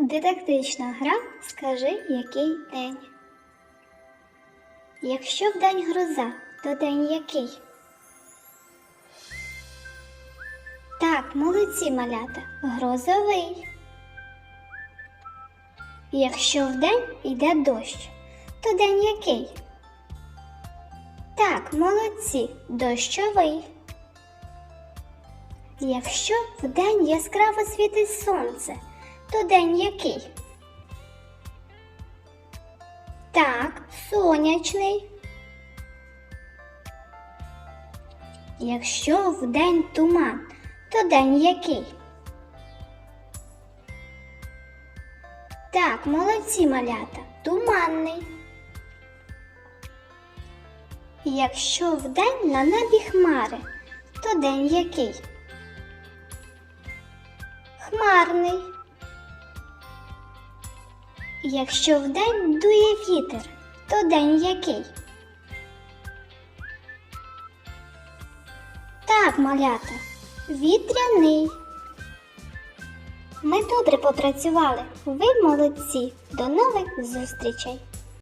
Дидактична гра Скажи, який день. Якщо вдень гроза, то день який? Так, молодці малята, грозовий. Якщо вдень йде дощ, то день який? Так, молодці, дощовий. Якщо вдень яскраво світить сонце, то день який? Так, сонячний. Якщо вдень туман, то день який? Так, молодці малята, туманний. Якщо вдень на небі хмари, то день який? Хмарний. Якщо вдень дує вітер, то день який? Так, малята, вітряний. Ми добре попрацювали. Ви молодці. До нових зустрічей!